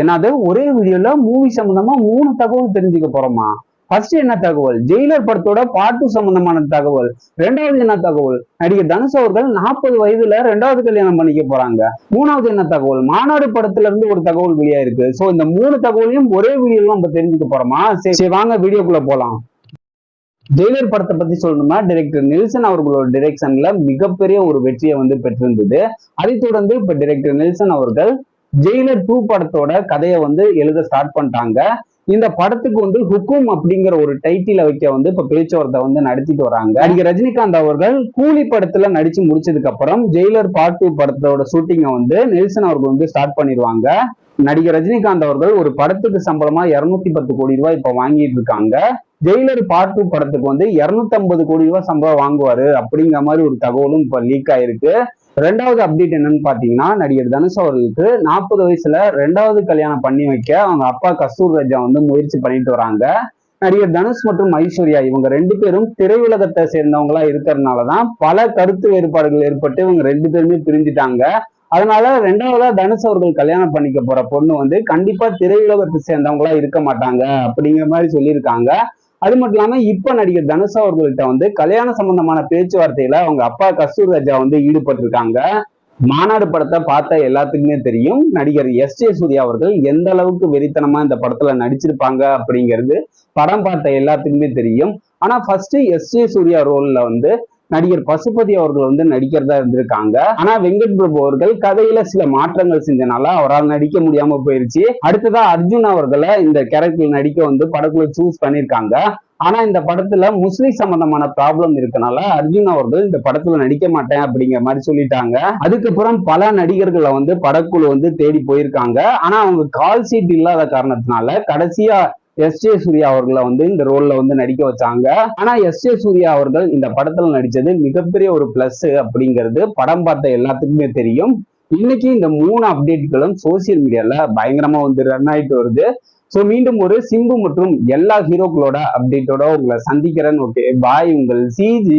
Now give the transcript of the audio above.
என்னது? ஒரே வீடியோல மூவி சம்பந்தமா மூணு தகவல் தெரிஞ்சுக்க போறோமா? ஃபர்ஸ்ட் என்ன தகவல்? ஜெயிலர் படத்தோட பாட்டு சம்பந்தமான தகவல். ரெண்டாவது என்ன தகவல்? நடிகர் தனுஷ் அவர்கள் நாற்பது வயதுல ரெண்டாவது கல்யாணம் பண்ணிக்க போறாங்க. மூணாவது என்ன தகவல்? மாநாடு படத்துல இருந்து ஒரு தகவல் வெளியா இருக்கு சோ இந்த மூணு தகவலையும் ஒரே வீடியோல நம்ம தெரிஞ்சுக்க போறோமா? சரி சரி, வாங்க வீடியோக்குள்ள போலாம். ஜெயிலர் படத்தை பத்தி சொல்லணும்னா டைரக்டர் நெல்சன் அவர்களோட டிரெக்ஷன்ல மிகப்பெரிய ஒரு வெற்றியை வந்து பெற்றிருந்தது. அதைத் தொடர்ந்து இப்ப டைரக்டர் நெல்சன் அவர்கள் ஜெயிலர் டூ படத்தோட கதையை வந்து எழுத ஸ்டார்ட் பண்ணிட்டாங்க. இந்த படத்துக்கு வந்து ஹுக்கும் அப்படிங்கிற ஒரு டைட்டில வைக்க வந்து இப்ப பேச்சுவார்த்தை வந்து நடத்திட்டு வராங்க. நடிகர் ரஜினிகாந்த் அவர்கள் கூலி படத்துல நடிச்சு முடிச்சதுக்கு அப்புறம் ஜெயிலர் பார்ட் டூ படத்தோட ஷூட்டிங்கை வந்து நெல்சன் அவர்கள் வந்து ஸ்டார்ட் பண்ணிடுவாங்க. நடிகர் ரஜினிகாந்த் அவர்கள் ஒரு படத்துக்கு சம்பளமா இருநூத்தி பத்து கோடி ரூபாய் இப்ப வாங்கிட்டு இருக்காங்க. ஜெயிலர் பார்ட் டூ படத்துக்கு வந்து 250 கோடி ரூபாய் சம்பளம் வாங்குவாரு அப்படிங்கிற மாதிரி ஒரு தகவலும் இப்ப லீக் ஆயிருக்கு. ரெண்டாவது அப்டேட் என்னன்னு பாத்தீங்கன்னா நடிகர் தனுஷ் அவர்களுக்கு நாற்பது வயசுல ரெண்டாவது கல்யாணம் பண்ணி வைக்க அவங்க அப்பா கஸ்தூர் ராஜா வந்து முயற்சி பண்ணிட்டு வராங்க. நடிகர் தனுஷ் மற்றும் ஐஸ்வர்யா இவங்க ரெண்டு பேரும் திரையுலகத்தை சேர்ந்தவங்களா இருக்கிறதுனாலதான் பல கருத்து வேறுபாடுகள் ஏற்பட்டு இவங்க ரெண்டு பேருமே பிரிஞ்சுட்டாங்க. அதனால ரெண்டாவதா தனுஷ் அவர்கள் கல்யாணம் பண்ணிக்க போற பொண்ணு வந்து கண்டிப்பா திரையுலகத்தை சேர்ந்தவங்களா இருக்க மாட்டாங்க அப்படிங்கிற மாதிரி சொல்லியிருக்காங்க. அது மட்டும் இல்லாம இப்ப நடிகர் தனுஷ் அவர்கள்ட்ட வந்து கல்யாண சம்பந்தமான பேச்சுவார்த்தையில அவங்க அப்பா கஸ்தூர் ராஜா வந்து ஈடுபட்டிருக்காங்க. மாநாடு படத்தை பார்த்த எல்லாத்துக்குமே தெரியும். நடிகர் எஸ் ஜே சூர்யா அவர்கள் எந்த அளவுக்கு வெறித்தனமா இந்த படத்துல நடிச்சிருப்பாங்க அப்படிங்கிறது படம் பார்த்த எல்லாத்துக்குமே தெரியும். ஆனா ஃபர்ஸ்ட் எஸ் ஜே சூர்யா ரோல்ல வந்து நடிகர் பசுபதி அவர்கள் வந்து நடிக்கிறதா இருந்திருக்காங்க. ஆனா வெங்கட் பிரபு அவர்கள் கதையில சில மாற்றங்கள் செஞ்சனால அவரால் நடிக்க முடியாம போயிருச்சு. அடுத்ததா அர்ஜுன் அவர்களை இந்த கேரக்டர் நடிக்க வந்து படக்குள்ள சூஸ் பண்ணிருக்காங்க ஆனா இந்த படத்துல முஸ்லிம் சம்பந்தமான ப்ராப்ளம் இருக்கனால அர்ஜுன் அவர்கள் இந்த படத்துல நடிக்க மாட்டேன் அப்படிங்கிற மாதிரி சொல்லிட்டாங்க. அதுக்கப்புறம் பல நடிகர்களை வந்து படக்குழு வந்து தேடி போயிருக்காங்க. ஆனா அவங்க கால் சீட் இல்லாத காரணத்தினால கடைசியா எஸ். ஜே. சூர்யா அவர்களை வந்து இந்த ரோல்ல வந்து நடிக்க வச்சாங்க. ஆனா எஸ். ஜே. சூர்யா அவர்கள் இந்த படத்துல நடிச்சது மிகப்பெரிய ஒரு பிளஸ் அப்படிங்கிறது படம் பார்த்த எல்லாத்துக்குமே தெரியும். இன்னைக்கு இந்த மூணு அப்டேட்களும் சோசியல் மீடியால பயங்கரமா வந்து ரன் ஆயிட்டு வருது. ஸோ மீண்டும் ஒரு சிம்பு மற்றும் எல்லா ஹீரோக்களோட அப்டேட்டோட உங்களை சந்திக்கிறேன். ஓகே பாய் உங்கள் சிஜி